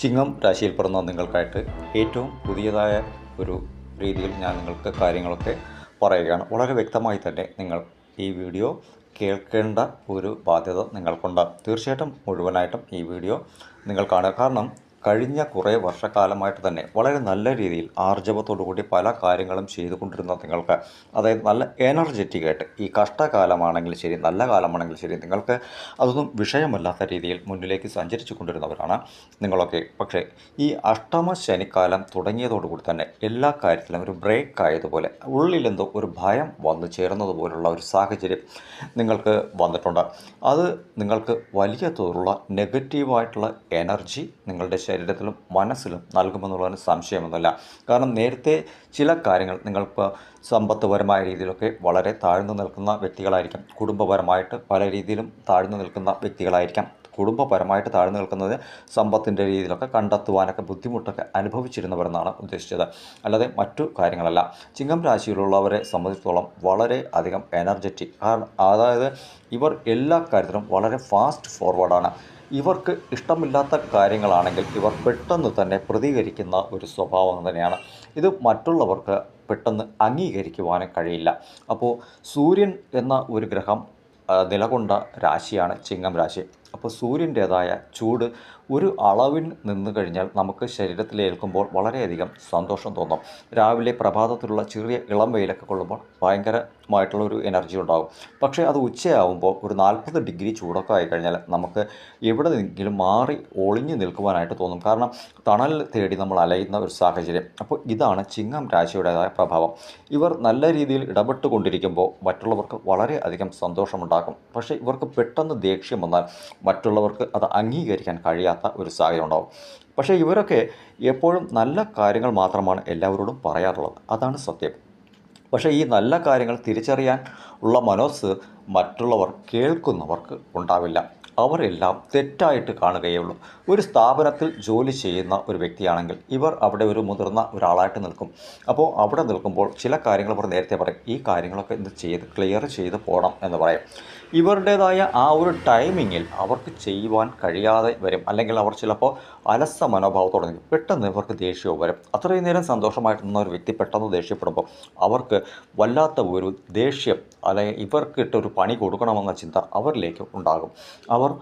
ചിങ്ങം രാശിയിൽ രാശിയിൽപ്പെടുന്ന നിങ്ങൾക്കായിട്ട് ഏറ്റവും പുതിയതായ ഒരു രീതിയിൽ ഞാൻ നിങ്ങൾക്ക് കാര്യങ്ങളൊക്കെ പറയുകയാണ്. വളരെ വ്യക്തമായി തന്നെ നിങ്ങൾ ഈ വീഡിയോ കേൾക്കേണ്ട ഒരു ബാധ്യത നിങ്ങൾക്കുണ്ട് തീർച്ചയായിട്ടും മുഴുവനായിട്ടും ഈ വീഡിയോ നിങ്ങൾ കാണുക. കാരണം കഴിഞ്ഞ കുറേ വർഷക്കാലമായിട്ട് തന്നെ വളരെ നല്ല രീതിയിൽ ആർജവത്തോടു കൂടി പല കാര്യങ്ങളും ചെയ്തുകൊണ്ടിരുന്ന നിങ്ങൾക്ക് അതായത് നല്ല എനർജറ്റിക് ആയിട്ട് ഈ കഷ്ടകാലമാണെങ്കിൽ ശരി നല്ല കാലമാണെങ്കിൽ ശരി നിങ്ങൾക്ക് അതൊന്നും വിഷയമല്ലാത്ത രീതിയിൽ മുന്നിലേക്ക് സഞ്ചരിച്ചു കൊണ്ടിരുന്നവരാണ് നിങ്ങളൊക്കെ. പക്ഷേ ഈ അഷ്ടമ ശനിക്കാലം തുടങ്ങിയതോടുകൂടി തന്നെ എല്ലാ കാര്യത്തിലും ഒരു ബ്രേക്ക് ആയതുപോലെ ഉള്ളിലെന്തോ ഒരു ഭയം വന്നു ചേർന്നതുപോലുള്ള ഒരു സാഹചര്യം നിങ്ങൾക്ക് വന്നിട്ടുണ്ട്. അത് നിങ്ങൾക്ക് വലിയ തോതിലുള്ള നെഗറ്റീവായിട്ടുള്ള എനർജി നിങ്ങളുടെ ശരീരത്തിലും മനസ്സിലും നൽകുമെന്നുള്ളതിന് സംശയമൊന്നുമില്ല. കാരണം നേരത്തെ ചില കാര്യങ്ങൾ നിങ്ങൾക്ക് സമ്പത്തുപരമായ രീതിയിലൊക്കെ വളരെ താഴ്ന്നു നിൽക്കുന്ന വ്യക്തികളായിരിക്കാം. കുടുംബപരമായിട്ട് പല രീതിയിലും താഴ്ന്നു നിൽക്കുന്ന വ്യക്തികളായിരിക്കാം. കുടുംബപരമായിട്ട് താഴ്ന്നു നിൽക്കുന്നത് സമ്പത്തിന്റെ രീതിയിലൊക്കെ കണ്ടെത്തുവാനൊക്കെ ബുദ്ധിമുട്ടൊക്കെ അനുഭവിച്ചിരുന്നവരെന്നാണ് ഉദ്ദേശിച്ചത്. അല്ലാതെ മറ്റു കാര്യങ്ങളല്ല. ചിങ്ങം രാശിയിലുള്ളവരെ സംബന്ധിച്ചിടത്തോളം വളരെ അധികം എനർജറ്റിക് കാരണം അതായത് ഇവർ എല്ലാ കാര്യത്തിലും വളരെ ഫാസ്റ്റ് ഫോർവേഡാണ് ഇവർക്ക് ഇഷ്ടമില്ലാത്ത കാര്യങ്ങളാണെങ്കിൽ ഇവർ പെട്ടെന്ന് തന്നെ പ്രതികരിക്കുന്ന ഒരു സ്വഭാവം തന്നെയാണ്. ഇത് മറ്റുള്ളവർക്ക് പെട്ടെന്ന് അംഗീകരിക്കുവാനും കഴിയില്ല. അപ്പോൾ സൂര്യൻ എന്ന ഒരു ഗ്രഹം നിലകൊണ്ട രാശിയാണ് ചിങ്ങം രാശി. അപ്പോൾ സൂര്യന്റേതായ ചൂട് ഒരു അളവിൽ നിന്ന് കഴിഞ്ഞാൽ നമുക്ക് ശരീരത്തിൽ ഏൽക്കുമ്പോൾ വളരെയധികം സന്തോഷം തോന്നും. രാവിലെ പ്രഭാതത്തിലുള്ള ചെറിയ ഇളം വെയിലൊക്കെ കൊള്ളുമ്പോൾ ഭയങ്കരമായിട്ടുള്ള ഒരു എനർജി ഉണ്ടാകും. പക്ഷേ അത് ഉച്ചയാവുമ്പോൾ ഒരു നാൽപ്പത് ഡിഗ്രി ചൂടൊക്കെ ആയിക്കഴിഞ്ഞാൽ നമുക്ക് എവിടെ നിന്നെങ്കിലും മാറി ഒളിഞ്ഞു നിൽക്കുവാനായിട്ട് തോന്നും. കാരണം തണൽ തേടി നമ്മൾ അലയുന്ന ഒരു സാഹചര്യം. അപ്പോൾ ഇതാണ് ചിങ്ങം രാശിയുടേതായ പ്രഭാവം. ഇവർ നല്ല രീതിയിൽ ഇടപെട്ടുകൊണ്ടിരിക്കുമ്പോൾ മറ്റുള്ളവർക്ക് വളരെയധികം സന്തോഷമുണ്ടാക്കും. പക്ഷേ ഇവർക്ക് പെട്ടെന്ന് ദേഷ്യം വന്നാൽ മറ്റുള്ളവർക്ക് അത് അംഗീകരിക്കാൻ കഴിയാത്ത ഒരു സാഹചര്യം ഉണ്ടാവും. പക്ഷേ ഇവരൊക്കെ എപ്പോഴും നല്ല കാര്യങ്ങൾ മാത്രമാണ് എല്ലാവരോടും പറയാറുള്ളത്. അതാണ് സത്യം. പക്ഷേ ഈ നല്ല കാര്യങ്ങൾ തിരിച്ചറിയാൻ ഉള്ള മനസ്സ് മറ്റുള്ളവർ കേൾക്കുന്നവർക്ക് ഉണ്ടാവില്ല. അവരെല്ലാം തെറ്റായിട്ട് കാണുകയുള്ളൂ ഒരു സ്ഥാപനത്തിൽ ജോലി ചെയ്യുന്ന ഒരു വ്യക്തിയാണെങ്കിൽ ഇവർ അവിടെ ഒരു മുതിർന്ന ഒരാളായിട്ട് നിൽക്കും. അപ്പോൾ അവിടെ നിൽക്കുമ്പോൾ ചില കാര്യങ്ങൾ ഇവർ നേരത്തെ പറയും. ഈ കാര്യങ്ങളൊക്കെ ഇത് ചെയ്ത് ക്ലിയർ ചെയ്ത് പോകണം എന്ന് പറയും. ഇവരുടേതായ ആ ഒരു ടൈമിങ്ങിൽ അവർക്ക് ചെയ്യുവാൻ കഴിയാതെ വരും. അല്ലെങ്കിൽ അവർ ചിലപ്പോൾ അലസ മനോഭാവത്തോടെ നിൽക്കും. പെട്ടെന്ന് ഇവർക്ക് ദേഷ്യവും വരും. അത്രയും നേരം സന്തോഷമായിട്ട് നിന്ന ഒരു വ്യക്തി പെട്ടെന്ന് ദേഷ്യപ്പെടുമ്പോൾ അവർക്ക് വല്ലാത്ത ഒരു ദേഷ്യം അല്ലെങ്കിൽ ഇവർക്ക് ഇട്ടൊരു പണി കൊടുക്കണമെന്ന ചിന്ത അവരിലേക്ക് ഉണ്ടാകും. അവർ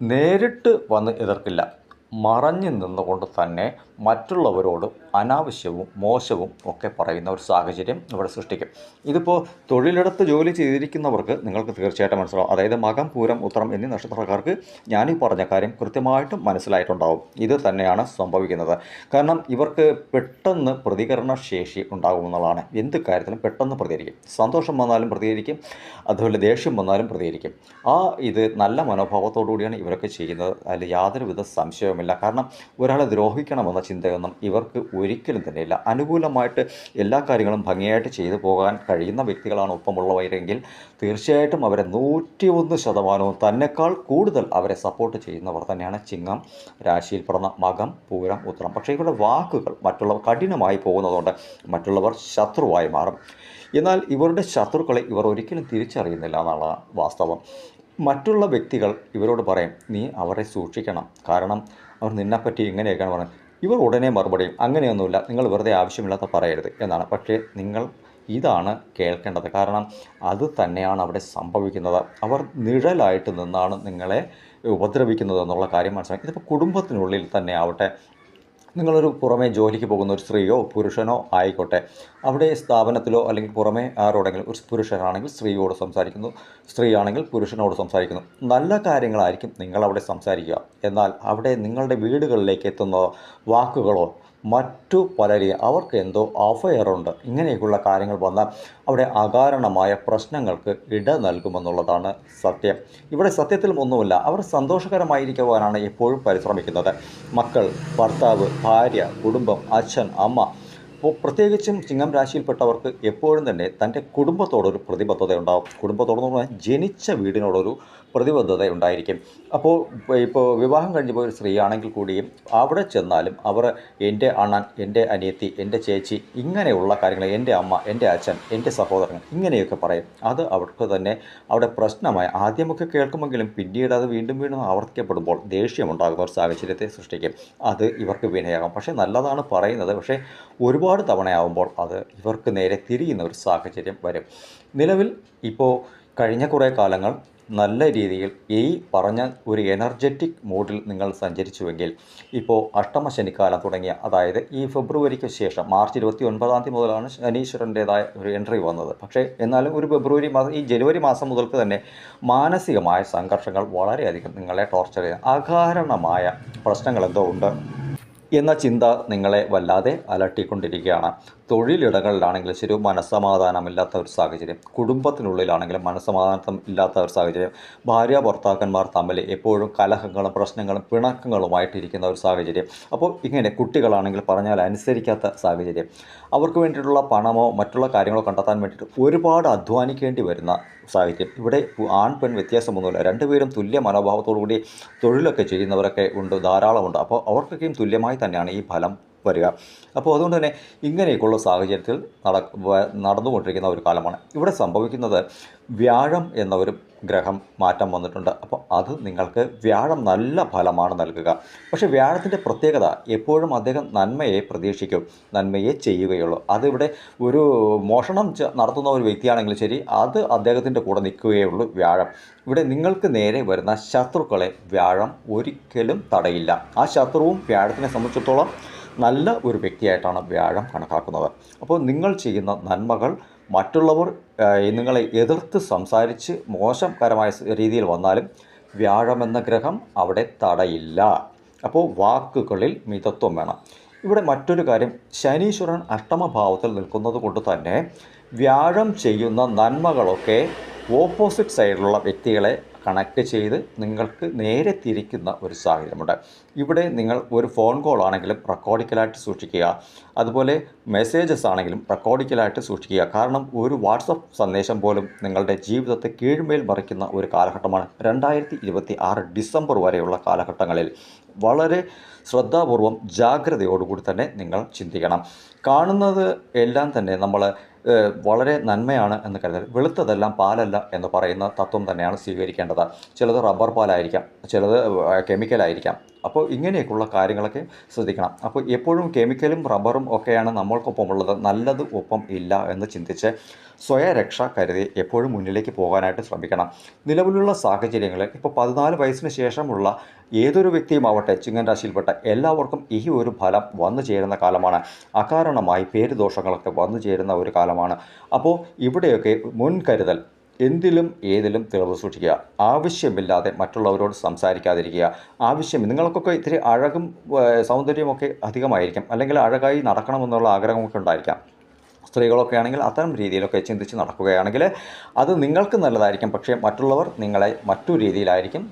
നേരിട്ട് വന്ന് എതിർക്കില്ല. മറഞ്ഞു നിന്നുകൊണ്ട് തന്നെ മറ്റുള്ളവരോട് അനാവശ്യവും മോശവും ഒക്കെ പറയുന്ന ഒരു സാഹചര്യം ഇവിടെ സൃഷ്ടിക്കും. ഇതിപ്പോൾ തൊഴിലിടത്ത് ജോലി ചെയ്തിരിക്കുന്നവർക്ക് നിങ്ങൾക്ക് തീർച്ചയായിട്ടും മനസ്സിലാവും. അതായത് മകം പൂരം ഉത്തരം എന്നീ നക്ഷത്രക്കാർക്ക് ഞാനീ പറഞ്ഞ കാര്യം കൃത്യമായിട്ടും മനസ്സിലായിട്ടുണ്ടാവും. ഇത് തന്നെയാണ് സംഭവിക്കുന്നത്. കാരണം ഇവർക്ക് പെട്ടെന്ന് പ്രതികരണ ശേഷി ഉണ്ടാകുമെന്നുള്ളതാണ് എന്ത് കാര്യത്തിലും പെട്ടെന്ന് പ്രതികരിക്കും. സന്തോഷം വന്നാലും പ്രതികരിക്കും. അതുപോലെ ദേഷ്യം വന്നാലും പ്രതികരിക്കും. ആ ഇത് നല്ല മനോഭാവത്തോടു കൂടിയാണ് ഇവരൊക്കെ ചെയ്യുന്നത്. അതിൽ യാതൊരുവിധ സംശയവുമില്ല കാരണം ഒരാളെ ദ്രോഹിക്കണമെന്ന ചിന്തയൊന്നും ഇവർക്ക് ഒരിക്കലും തന്നെ ഇല്ല അനുകൂലമായിട്ട് എല്ലാ കാര്യങ്ങളും ഭംഗിയായിട്ട് ചെയ്തു പോകാൻ കഴിയുന്ന വ്യക്തികളാണ് ഒപ്പമുള്ളവരെങ്കിൽ തീർച്ചയായിട്ടും അവരെ നൂറ്റി ഒന്ന് ശതമാനവും തന്നെക്കാൾ കൂടുതൽ അവരെ സപ്പോർട്ട് ചെയ്യുന്നവർ തന്നെയാണ് ചിങ്ങം രാശിയിൽ പിറന്ന മകം പൂരം ഉത്തരം പക്ഷേ ഇവരുടെ വാക്കുകൾ മറ്റുള്ളവർ കഠിനമായി പോകുന്നതുകൊണ്ട് മറ്റുള്ളവർ ശത്രുവായി മാറും. എന്നാൽ ഇവരുടെ ശത്രുക്കളെ ഇവർ ഒരിക്കലും തിരിച്ചറിയുന്നില്ല എന്നുള്ള വാസ്തവം. മറ്റുള്ള വ്യക്തികൾ ഇവരോട് പറയും നീ അവരെ സൂക്ഷിക്കണം. കാരണം അവർ നിന്നെപ്പറ്റി ഇങ്ങനെയൊക്കെയാണ് പറയുന്നത് ഇവർ ഉടനെ മറുപടിയും അങ്ങനെയൊന്നുമില്ല നിങ്ങൾ വെറുതെ ആവശ്യമില്ലാത്ത പറയരുത് എന്നാണ്. പക്ഷേ നിങ്ങൾ ഇതാണ് കേൾക്കേണ്ടത്. കാരണം അത് തന്നെയാണ് അവിടെ സംഭവിക്കുന്നത്. അവർ നിഴലായിട്ട് നിന്നാണ് നിങ്ങളെ ഉപദ്രവിക്കുന്നത് എന്നുള്ള കാര്യം മനസ്സിലാക്കി ഇതിപ്പോൾ കുടുംബത്തിനുള്ളിൽ തന്നെ ആവട്ടെ നിങ്ങളൊരു പുറമേ ജോലിക്ക് പോകുന്ന ഒരു സ്ത്രീയോ പുരുഷനോ ആയിക്കോട്ടെ അവിടെ സ്ഥാപനത്തിലോ അല്ലെങ്കിൽ പുറമേ ആരോടെങ്കിലും ഒരു പുരുഷനാണെങ്കിൽ സ്ത്രീയോട് സംസാരിക്കുന്നു സ്ത്രീയാണെങ്കിൽ പുരുഷനോട് സംസാരിക്കുന്നു. നല്ല കാര്യങ്ങളായിരിക്കും നിങ്ങളവിടെ സംസാരിക്കുക. എന്നാൽ അവിടെ നിങ്ങളുടെ വീടുകളിലേക്ക് എത്തുന്ന വാക്കുകളോ മറ്റു പലരെയും അവർക്ക് എന്തോ അഫയറുണ്ട് ഇങ്ങനെയൊക്കെയുള്ള കാര്യങ്ങൾ വന്നാൽ അവിടെ അകാരണമായ പ്രശ്നങ്ങൾക്ക് ഇട നൽകുമെന്നുള്ളതാണ് സത്യം. ഇവിടെ സത്യത്തിൽ ഒന്നുമില്ല. അവർ സന്തോഷകരമായിരിക്കുവാനാണ് എപ്പോഴും പരിശ്രമിക്കുന്നത്. മക്കൾ ഭർത്താവ് ഭാര്യ കുടുംബം അച്ഛൻ അമ്മ അപ്പോൾ പ്രത്യേകിച്ചും ചിങ്ങം രാശിയിൽപ്പെട്ടവർക്ക് എപ്പോഴും തന്നെ തന്റെ കുടുംബത്തോടൊരു പ്രതിബദ്ധത ഉണ്ടാവും കുടുംബത്തോടെന്ന് പറഞ്ഞാൽ ജനിച്ച വീടിനോടൊരു പ്രതിബദ്ധത ഉണ്ടായിരിക്കും. അപ്പോൾ ഇപ്പോൾ വിവാഹം കഴിഞ്ഞ് പോയ സ്ത്രീ ആണെങ്കിൽ കൂടിയും അവിടെ ചെന്നാലും അവർ എന്റെ അണ്ണൻ എന്റെ അനിയത്തി എന്റെ ചേച്ചി ഇങ്ങനെയുള്ള കാര്യങ്ങൾ എന്റെ അമ്മ എന്റെ അച്ഛൻ എന്റെ സഹോദരൻ ഇങ്ങനെയൊക്കെ പറയും. അത് അവർക്ക് തന്നെ അവിടെ പ്രശ്നമായി. ആദ്യമൊക്കെ കേൾക്കുമെങ്കിലും പിന്നീട് അത് വീണ്ടും വീണ്ടും ആവർത്തിക്കപ്പെടുമ്പോൾ ദേഷ്യമുണ്ടാകുന്ന ഒരു സാഹചര്യത്തെ സൃഷ്ടിക്കും. അത് ഇവർക്ക് വിനയാകും. പക്ഷേ നല്ലതാണ് പറയുന്നത്. പക്ഷേ ഒരുപാട് തവണയാവുമ്പോൾ അത് ഇവർക്ക് നേരെ തിരിയുന്ന ഒരു സാഹചര്യം വരും. നിലവിൽ ഇപ്പോൾ കഴിഞ്ഞ കുറേ കാലങ്ങൾ നല്ല രീതിയിൽ ഈ പറഞ്ഞ ഒരു എനർജറ്റിക് മൂഡിൽ നിങ്ങൾ സഞ്ചരിച്ചുവെങ്കിൽ ഇപ്പോൾ അഷ്ടമശനിക്കാലം തുടങ്ങിയ അതായത് ഈ ഫെബ്രുവരിക്ക് ശേഷം മാർച്ച് ഇരുപത്തി ഒൻപതാം തീയതി മുതലാണ് ശനീശ്വരന്റേതായ ഒരു എൻട്രി വന്നത്. പക്ഷേ എന്നാലും ഒരു ഫെബ്രുവരി മാസം ഈ ജനുവരി മാസം മുതൽക്ക് തന്നെ മാനസികമായ സംഘർഷങ്ങൾ വളരെയധികം നിങ്ങളെ ടോർച്ചർ ചെയ്യുന്ന. അകാരണമായ പ്രശ്നങ്ങൾ എന്തോ ഉണ്ട് എന്ന ചിന്ത നിങ്ങളെ വല്ലാതെ അലട്ടിക്കൊണ്ടിരിക്കുകയാണ്. തൊഴിലിടങ്ങളിലാണെങ്കിലും ശരി മനസ്സമാധാനമില്ലാത്ത ഒരു സാഹചര്യം. കുടുംബത്തിനുള്ളിലാണെങ്കിലും മനസ്സമാധാനം ഇല്ലാത്ത ഒരു സാഹചര്യം. ഭാര്യ ഭർത്താക്കന്മാർ തമ്മിൽ എപ്പോഴും കലഹങ്ങളും പ്രശ്നങ്ങളും പിണക്കങ്ങളുമായിട്ടിരിക്കുന്ന ഒരു സാഹചര്യം. അപ്പോൾ ഇങ്ങനെ കുട്ടികളാണെങ്കിൽ പറഞ്ഞാൽ അനുസരിക്കാത്ത സാഹചര്യം. അവർക്ക് വേണ്ടിയിട്ടുള്ള പണമോ മറ്റുള്ള കാര്യങ്ങളോ കണ്ടെത്താൻ വേണ്ടിയിട്ട് ഒരുപാട് അധ്വാനിക്കേണ്ടി വരുന്ന സാഹചര്യം. ഇവിടെ ആൺ പെൺ വ്യത്യാസമൊന്നുമില്ല. രണ്ടുപേരും തുല്യ മനോഭാവത്തോടു കൂടി തൊഴിലൊക്കെ ചെയ്യുന്നവരൊക്കെ ഉണ്ട് ധാരാളമുണ്ട്. അപ്പോൾ അവർക്കൊക്കെയും തുല്യമായി തന്നെയാണ് ഈ ഫലം വരിക. അപ്പോൾ അതുകൊണ്ട് തന്നെ ഇങ്ങനെയൊക്കെയുള്ള സാഹചര്യത്തിൽ നട നടന്നുകൊണ്ടിരിക്കുന്ന ഒരു കാലമാണ്. ഇവിടെ സംഭവിക്കുന്നത് വ്യാഴം എന്ന ഒരു ഗ്രഹം മാറ്റം വന്നിട്ടുണ്ട്. അപ്പോൾ അത് നിങ്ങൾക്ക് വ്യാഴം നല്ല ഫലമാണ് നൽകുക. പക്ഷേ വ്യാഴത്തിന്റെ പ്രത്യേകത എപ്പോഴും അദ്ദേഹം നന്മയെ പ്രതീക്ഷിക്കും. നന്മയെ ചെയ്യുകയുള്ളൂ. അതിവിടെ ഒരു മോഷണം നടത്തുന്ന ഒരു വ്യക്തിയാണെങ്കിൽ ശരി അത് അദ്ദേഹത്തിന്റെ കൂടെ നിൽക്കുകയുള്ളൂ വ്യാഴം. ഇവിടെ നിങ്ങൾക്ക് നേരെ വരുന്ന ശത്രുക്കളെ വ്യാഴം ഒരിക്കലും തടയില്ല. ആ ശത്രുവും വ്യാഴത്തിനെ സംബന്ധിച്ചിടത്തോളം നല്ല ഒരു വ്യക്തിയായിട്ടാണ് വ്യാഴം കണക്കാക്കുന്നത്. അപ്പോൾ നിങ്ങൾ ചെയ്യുന്ന നന്മകൾ മറ്റുള്ളവർ നിങ്ങളെ എതിർത്ത് സംസാരിച്ച് മോശകരമായ രീതിയിൽ വന്നാലും വ്യാഴം എന്ന ഗ്രഹം അവിടെ തടയില്ല. അപ്പോൾ വാക്കുകളിൽ മിതത്വം വേണം. ഇവിടെ മറ്റൊരു കാര്യം ശനീശ്വരൻ അഷ്ടമഭാവത്തിൽ നിൽക്കുന്നത് കൊണ്ട് തന്നെ വ്യാഴം ചെയ്യുന്ന നന്മകളൊക്കെ ഓപ്പോസിറ്റ് സൈഡിലുള്ള വ്യക്തികളെ കണക്ട് ചെയ്ത് നിങ്ങൾക്ക് നേരെ തിരിക്കുന്ന ഒരു സാഹചര്യമുണ്ട്. ഇവിടെ നിങ്ങൾ ഒരു ഫോൺ കോൾ ആണെങ്കിലും റെക്കോർഡിക്കലായിട്ട് സൂക്ഷിക്കുക. അതുപോലെ മെസ്സേജസ് ആണെങ്കിലും റെക്കോർഡിക്കലായിട്ട് സൂക്ഷിക്കുക. കാരണം ഒരു വാട്സപ്പ് സന്ദേശം പോലും നിങ്ങളുടെ ജീവിതത്തെ കീഴ്മേൽ മറിക്കുന്ന ഒരു കാലഘട്ടമാണ് രണ്ടായിരത്തി ഇരുപത്തി ആറ് ഡിസംബർ വരെയുള്ള കാലഘട്ടങ്ങളിൽ. വളരെ ശ്രദ്ധാപൂർവം ജാഗ്രതയോടുകൂടി തന്നെ നിങ്ങൾ ചിന്തിക്കണം. കാണുന്നത് എല്ലാം തന്നെ നമ്മൾ വളരെ നന്മയാണ് എന്ന് കരുതൽ വെളുത്തതെല്ലാം പാലല്ല എന്ന് പറയുന്ന തത്വം തന്നെയാണ് സ്വീകരിക്കേണ്ടത്. ചിലത് റബ്ബർ പാലായിരിക്കാം ചിലത് കെമിക്കലായിരിക്കാം. അപ്പോൾ ഇങ്ങനെയൊക്കെയുള്ള കാര്യങ്ങളൊക്കെ ശ്രദ്ധിക്കണം. അപ്പോൾ എപ്പോഴും കെമിക്കലും റബ്ബറും ഒക്കെയാണ് നമ്മൾക്കൊപ്പം ഉള്ളത് നല്ലത് ഒപ്പം ഇല്ല എന്ന് ചിന്തിച്ച് സ്വയരക്ഷ കരുതി എപ്പോഴും മുന്നിലേക്ക് പോകാനായിട്ട് ശ്രമിക്കണം. നിലവിലുള്ള സാഹചര്യങ്ങളിൽ ഇപ്പോൾ പതിനാല് വയസ്സിന് ശേഷമുള്ള ഏതൊരു വ്യക്തിയുമാവട്ടെ ചിങ്ങൻ രാശിയിൽപ്പെട്ട എല്ലാവർക്കും ഈ ഒരു ഫലം വന്നു ചേരുന്ന കാലമാണ്. അകാരണമായി പേരുദോഷങ്ങളൊക്കെ വന്നു ചേരുന്ന ഒരു കാലമാണ്. അപ്പോൾ ഇവിടെയൊക്കെ മുൻകരുതൽ എന്തിലും ഏതിലും തെളിവ് സൂക്ഷിക്കുക. ആവശ്യമില്ലാതെ മറ്റുള്ളവരോട് സംസാരിക്കാതിരിക്കുക. ആവശ്യം നിങ്ങൾക്കൊക്കെ ഇത്തിരി അഴകും സൗന്ദര്യമൊക്കെ അധികമായിരിക്കും. അല്ലെങ്കിൽ അഴകായി നടക്കണമെന്നുള്ള ആഗ്രഹമൊക്കെ ഉണ്ടായിരിക്കാം. സ്ത്രീകളൊക്കെ ആണെങ്കിൽ അത്തരം രീതിയിലൊക്കെ ചിന്തിച്ച് നടക്കുകയാണെങ്കിൽ അത് നിങ്ങൾക്ക് നല്ലതായിരിക്കും. പക്ഷേ മറ്റുള്ളവർ നിങ്ങളെ മറ്റു രീതിയിലായിരിക്കും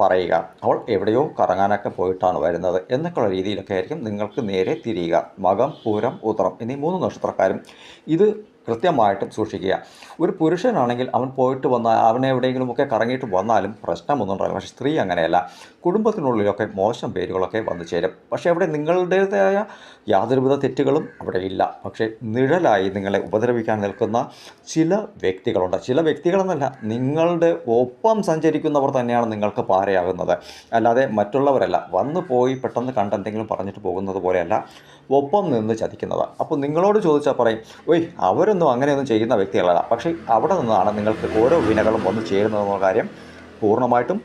പറയുക. അവൾ എവിടെയോ കറങ്ങാനൊക്കെ പോയിട്ടാണ് വരുന്നത്. എന്നൊക്കെയുള്ള രീതിയിലൊക്കെ ആയിരിക്കും നിങ്ങൾക്ക് നേരെ തിരിയുക. മകം പൂരം ഉത്തരം എന്നീ മൂന്ന് നക്ഷത്രക്കാരും ഇത് കൃത്യമായിട്ടും സൂക്ഷിക്കുക. ഒരു പുരുഷനാണെങ്കിൽ അവൻ പോയിട്ട് വന്നാൽ അവനെ എവിടെയെങ്കിലുമൊക്കെ കറങ്ങിയിട്ട് വന്നാലും പ്രശ്നമൊന്നും ഉണ്ടാകില്ല പക്ഷേ സ്ത്രീ അങ്ങനെയല്ല. കുടുംബത്തിനുള്ളിലൊക്കെ മോശം പേരുകളൊക്കെ വന്നു ചേരും. പക്ഷേ അവിടെ നിങ്ങളുടേതായ യാതൊരുവിധ തെറ്റുകളും അവിടെ ഇല്ല. പക്ഷേ നിഴലായി നിങ്ങളെ ഉപദ്രവിക്കാൻ നിൽക്കുന്ന ചില വ്യക്തികളുണ്ട്. ചില വ്യക്തികളെന്നല്ല നിങ്ങളുടെ ഒപ്പം സഞ്ചരിക്കുന്നവർ തന്നെയാണ് നിങ്ങൾക്ക് പാരയാകുന്നത്. അല്ലാതെ മറ്റുള്ളവരല്ല വന്നു പോയി പെട്ടെന്ന് കണ്ടെന്തെങ്കിലും പറഞ്ഞിട്ട് പോകുന്നത് പോലെയല്ല ഒപ്പം നിന്ന് ചതിക്കുന്നത്. അപ്പോൾ നിങ്ങളോട് ചോദിച്ചാൽ പറയും ഒയ് അവരൊന്നും അങ്ങനെയൊന്നും ചെയ്യുന്ന വ്യക്തികളല്ല. പക്ഷേ അവിടെ നിന്നാണ് നിങ്ങൾക്ക് ഓരോ വിനകളും വന്നു ചേരുന്നതെന്നുള്ള കാര്യം പൂർണമായിട്ടും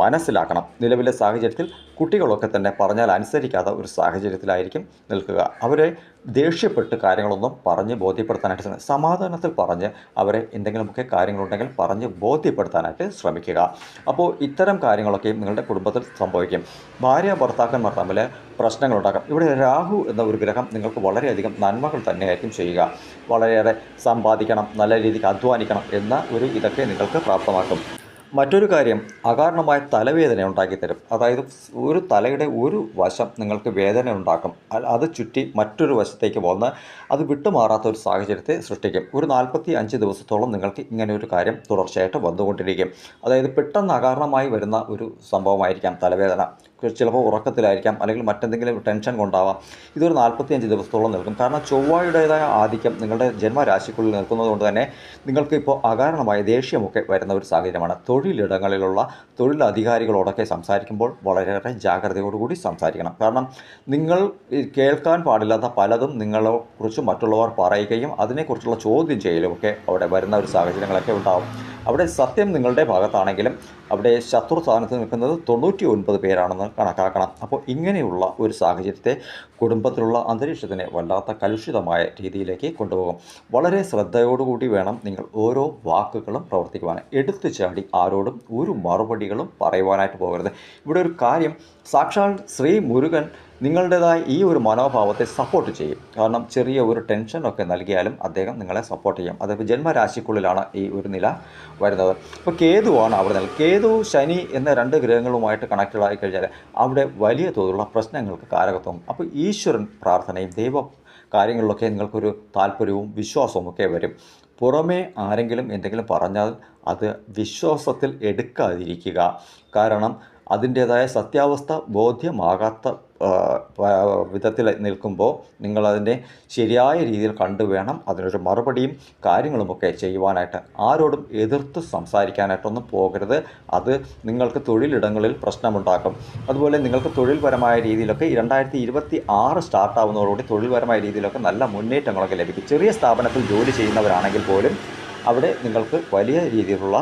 മനസ്സിലാക്കണം. നിലവിലെ സാഹചര്യത്തിൽ കുട്ടികളൊക്കെ തന്നെ പറഞ്ഞാൽ അനുസരിക്കാത്ത ഒരു സാഹചര്യത്തിലായിരിക്കും നിൽക്കുക. അവരെ ദേഷ്യപ്പെട്ട് കാര്യങ്ങളൊന്നും പറഞ്ഞ് ബോധ്യപ്പെടുത്താനായിട്ട് ശ്രമിക്കുക സമാധാനത്തിൽ പറഞ്ഞ് അവരെ എന്തെങ്കിലുമൊക്കെ കാര്യങ്ങളുണ്ടെങ്കിൽ പറഞ്ഞ് ബോധ്യപ്പെടുത്താനായിട്ട് ശ്രമിക്കുക. അപ്പോൾ ഇത്തരം കാര്യങ്ങളൊക്കെയും നിങ്ങളുടെ കുടുംബത്തിൽ സംഭവിക്കും. ഭാര്യ ഭർത്താക്കന്മാർ തമ്മിൽ പ്രശ്നങ്ങളുണ്ടാക്കാം. ഇവിടെ രാഹു എന്ന ഒരു ഗ്രഹം നിങ്ങൾക്ക് വളരെയധികം നന്മകൾ തന്നെയായിരിക്കും ചെയ്യുക. വളരെയേറെ സമ്പാദിക്കണം നല്ല രീതിക്ക് അധ്വാനിക്കണം എന്ന ഒരു ഇതൊക്കെ നിങ്ങൾക്ക് പ്രാപ്തമാക്കും. മറ്റൊരു കാര്യം അകാരണമായ തലവേദന ഉണ്ടാക്കിത്തരും. അതായത് ഒരു തലയുടെ ഒരു വശം നിങ്ങൾക്ക് വേദന ഉണ്ടാക്കും. അത് ചുറ്റി മറ്റൊരു വശത്തേക്ക് വന്ന് അത് വിട്ടുമാറാത്ത ഒരു സാഹചര്യത്തെ സൃഷ്ടിക്കും. ഒരു നാൽപ്പത്തി അഞ്ച് ദിവസത്തോളം നിങ്ങൾക്ക് ഇങ്ങനെ ഒരു കാര്യം തുടർച്ചയായിട്ട് വന്നുകൊണ്ടിരിക്കും. അതായത് പെട്ടെന്ന് അകാരണമായി വരുന്ന ഒരു സംഭവമായിരിക്കാം തലവേദന. ചിലപ്പോൾ ഉറക്കത്തിലായിരിക്കാം അല്ലെങ്കിൽ മറ്റെന്തെങ്കിലും ടെൻഷൻ കൊണ്ടാവാം. ഇതൊരു നാൽപ്പത്തിയഞ്ച് ദിവസത്തോളം നിൽക്കും. കാരണം ചൊവ്വയുടേതായ ആധിക്യം നിങ്ങളുടെ ജന്മരാശിക്കുള്ളിൽ നിൽക്കുന്നതുകൊണ്ട് തന്നെ നിങ്ങൾക്ക് ഇപ്പോൾ അകാരണമായ ദേഷ്യമൊക്കെ വരുന്ന ഒരു സാഹചര്യമാണ്. തൊഴിലിടങ്ങളിലുള്ള തൊഴിലധികാരികളോടൊക്കെ സംസാരിക്കുമ്പോൾ വളരെയേറെ ജാഗ്രതയോടുകൂടി സംസാരിക്കണം. കാരണം നിങ്ങൾ കേൾക്കാൻ പാടില്ലാത്ത പലതും നിങ്ങളെ കുറിച്ച് മറ്റുള്ളവർ പറയുകയും അതിനെക്കുറിച്ചുള്ള ചോദ്യം ചെയ്യലും ഒക്കെ അവിടെ വരുന്ന ഒരു സാഹചര്യങ്ങളൊക്കെ ഉണ്ടാവും. അവിടെ സത്യം നിങ്ങളുടെ ഭാഗത്താണെങ്കിലും അവിടെ ശത്രു സ്ഥാനത്ത് നിൽക്കുന്നത് തൊണ്ണൂറ്റി ഒൻപത് പേരാണെന്ന് കണക്കാക്കണം. അപ്പോൾ ഇങ്ങനെയുള്ള ഒരു സാഹചര്യത്തെ കുടുംബത്തിലുള്ള അന്തരീക്ഷത്തിനെ വല്ലാത്ത കലുഷിതമായ രീതിയിലേക്ക് കൊണ്ടുപോകും. വളരെ ശ്രദ്ധയോടുകൂടി വേണം നിങ്ങൾ ഓരോ വാക്കുകളും പ്രവർത്തിക്കുവാൻ. എടുത്തു ചാടി ആരോടും ഒരു മറുപടികളും പറയുവാനായിട്ട് പോകരുത്. ഇവിടെ ഒരു കാര്യം സാക്ഷാൽ ശ്രീ മുരുകൻ നിങ്ങളുടേതായ ഈ ഒരു മനോഭാവത്തെ സപ്പോർട്ട് ചെയ്യും. കാരണം ചെറിയ ഒരു ടെൻഷനൊക്കെ നൽകിയാലും അദ്ദേഹം നിങ്ങളെ സപ്പോർട്ട് ചെയ്യും. അതായത് ജന്മരാശിക്കുള്ളിലാണ് ഈ ഒരു നില വരുന്നത്. ഇപ്പോൾ കേതുവാണ് അവിടെ നിൽക്കുന്നത് കേതു ശനി എന്ന രണ്ട് ഗ്രഹങ്ങളുമായിട്ട് കണക്റ്റഡ് ആയി കഴിഞ്ഞാൽ അവിടെ വലിയ തോതിലുള്ള പ്രശ്നങ്ങൾക്ക് കാരകത്വം. അപ്പോൾ ഈശ്വരൻ പ്രാർത്ഥനയും ദൈവ കാര്യങ്ങളിലൊക്കെ നിങ്ങൾക്കൊരു താല്പര്യവും വിശ്വാസവും ഒക്കെ വരും. പുറമേ ആരെങ്കിലും എന്തെങ്കിലും പറഞ്ഞാൽ അത് വിശ്വാസത്തിൽ എടുക്കാതിരിക്കുക. കാരണം അതിന്റേതായ സത്യാവസ്ഥ ബോധ്യമാകാത്ത വിധത്തിൽ നിൽക്കുമ്പോൾ നിങ്ങളതിനെ ശരിയായ രീതിയിൽ കണ്ടുവേണം അതിനൊരു മറുപടിയും കാര്യങ്ങളുമൊക്കെ ചെയ്യുവാനായിട്ട്. ആരോടും എതിർത്ത് സംസാരിക്കാനായിട്ടൊന്നും പോകരുത്. അത് നിങ്ങൾക്ക് തൊഴിലിടങ്ങളിൽ പ്രശ്നമുണ്ടാക്കും. അതുപോലെ നിങ്ങൾക്ക് തൊഴിൽപരമായ രീതിയിലൊക്കെ രണ്ടായിരത്തി ഇരുപത്തി ആറ് സ്റ്റാർട്ടാവുന്നതോടുകൂടി തൊഴിൽപരമായ രീതിയിലൊക്കെ നല്ല മുന്നേറ്റങ്ങളൊക്കെ ലഭിക്കും. ചെറിയ സ്ഥാപനത്തിൽ ജോലി ചെയ്യുന്നവരാണെങ്കിൽ പോലും അവിടെ നിങ്ങൾക്ക് വലിയ രീതിയിലുള്ള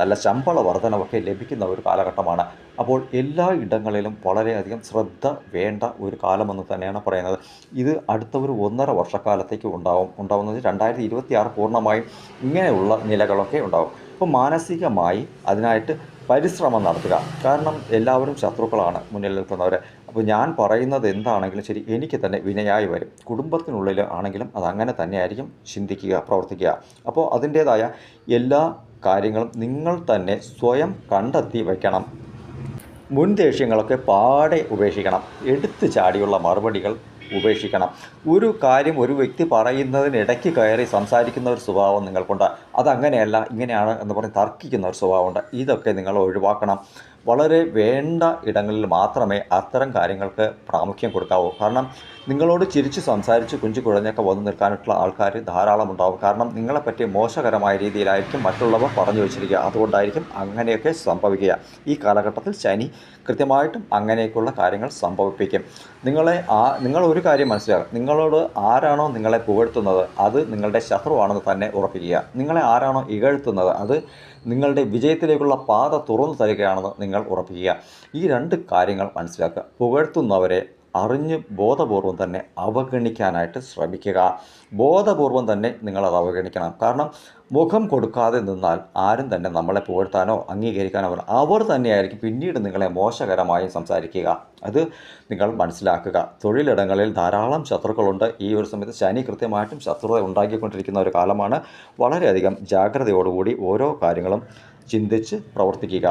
നല്ല ശമ്പള വർധനവൊക്കെ ലഭിക്കുന്ന ഒരു കാലഘട്ടമാണ്. അപ്പോൾ എല്ലാ ഇടങ്ങളിലും വളരെയധികം ശ്രദ്ധ വേണ്ട ഒരു കാലമെന്ന് തന്നെയാണ് പറയുന്നത്. ഇത് അടുത്ത ഒരു ഒന്നര വർഷക്കാലത്തേക്ക് ഉണ്ടാവും. ഉണ്ടാവുന്നത് രണ്ടായിരത്തി ഇരുപത്തി ആറ് പൂർണമായും ഇങ്ങനെയുള്ള നിലകളൊക്കെ ഉണ്ടാവും. അപ്പോൾ മാനസികമായി അതിനായിട്ട് പരിശ്രമം നടത്തുക. കാരണം എല്ലാവരും ശത്രുക്കളാണ് മുന്നിൽ നിൽക്കുന്നവർ അപ്പോൾ ഞാൻ പറയുന്നത് എന്താണെങ്കിലും ശരി എനിക്ക് തന്നെ വിനയായി വരും. കുടുംബത്തിനുള്ളിൽ ആണെങ്കിലും അത് അങ്ങനെ തന്നെയായിരിക്കും ചിന്തിക്കുക പ്രവർത്തിക്കുക. അപ്പോൾ അതിന്റേതായ എല്ലാ കാര്യങ്ങളും നിങ്ങൾ തന്നെ സ്വയം കണ്ടെത്തി വയ്ക്കണം. മുൻ ദേഷ്യങ്ങളൊക്കെ പാടെ ഉപേക്ഷിക്കണം. എടുത്തു ചാടിയുള്ള മറുപടികൾ ഉപേക്ഷിക്കണം. ഒരു കാര്യം ഒരു വ്യക്തി പറയുന്നതിനിടയ്ക്ക് കയറി സംസാരിക്കുന്ന ഒരു സ്വഭാവം നിങ്ങൾക്കുണ്ട്. അതങ്ങനെയല്ല ഇങ്ങനെയാണ് എന്ന് പറഞ്ഞ് തർക്കിക്കുന്ന ഒരു സ്വഭാവമുണ്ട്. ഇതൊക്കെ നിങ്ങൾ ഒഴിവാക്കണം. വളരെ വേണ്ട ഇടങ്ങളിൽ മാത്രമേ അത്തരം കാര്യങ്ങൾക്ക് പ്രാമുഖ്യം കൊടുക്കാവൂ. കാരണം നിങ്ങളോട് ചിരിച്ച് സംസാരിച്ച് കുഞ്ചു കുഴഞ്ഞൊക്കെ വന്നു നിൽക്കാനുള്ള ആൾക്കാർ ധാരാളം ഉണ്ടാവും. കാരണം നിങ്ങളെപ്പറ്റി മോശകരമായ രീതിയിലായിരിക്കും മറ്റുള്ളവർ പറഞ്ഞു വെച്ചിരിക്കുക. അതുകൊണ്ടായിരിക്കും അങ്ങനെയൊക്കെ സംഭവിക്കുക. ഈ കാലഘട്ടത്തിൽ ശനി കൃത്യമായിട്ടും അങ്ങനെയൊക്കെയുള്ള കാര്യങ്ങൾ സംഭവിപ്പിക്കും. നിങ്ങളെ ആ നിങ്ങൾ ഒരു കാര്യം മനസ്സിലാക്കുക. നിങ്ങളോട് ആരാണോ നിങ്ങളെ പുകഴ്ത്തുന്നത്? അത് നിങ്ങളുടെ ശത്രുവാണെന്ന് തന്നെ ഉറപ്പിക്കുക. നിങ്ങളെ ആരാണോ ഇകഴ്ത്തുന്നത്? അത് നിങ്ങളുടെ വിജയത്തിലേക്കുള്ള പാത തുറന്നു തരികയാണെന്ന് നിങ്ങൾ ഉറപ്പിക്കുക. ഈ രണ്ട് കാര്യങ്ങൾ മനസ്സിലാക്കുക. പുകഴ്ത്തുന്നവരെ അറിഞ്ഞ് ബോധപൂർവം തന്നെ അവഗണിക്കാനായിട്ട് ശ്രമിക്കുക. ബോധപൂർവം തന്നെ നിങ്ങളത് അവഗണിക്കണം. കാരണം മുഖം കൊടുക്കാതെ നിന്നാൽ ആരും തന്നെ നമ്മളെ പുകഴ്ത്താനോ അംഗീകരിക്കാനോ അവർ അവർ തന്നെയായിരിക്കും പിന്നീട് നിങ്ങളെ മോശകരമായി സംസാരിക്കുക. അത് നിങ്ങൾ മനസ്സിലാക്കുക. തൊഴിലിടങ്ങളിൽ ധാരാളം ശത്രുക്കളുണ്ട്. ഈ ഒരു സമയത്ത് ശനി കൃത്യമായിട്ടും ശത്രുത ഉണ്ടാക്കിക്കൊണ്ടിരിക്കുന്ന ഒരു കാലമാണ്. വളരെയധികം ജാഗ്രതയോടുകൂടി ഓരോ കാര്യങ്ങളും ചിന്തിച്ച് പ്രവർത്തിക്കുക.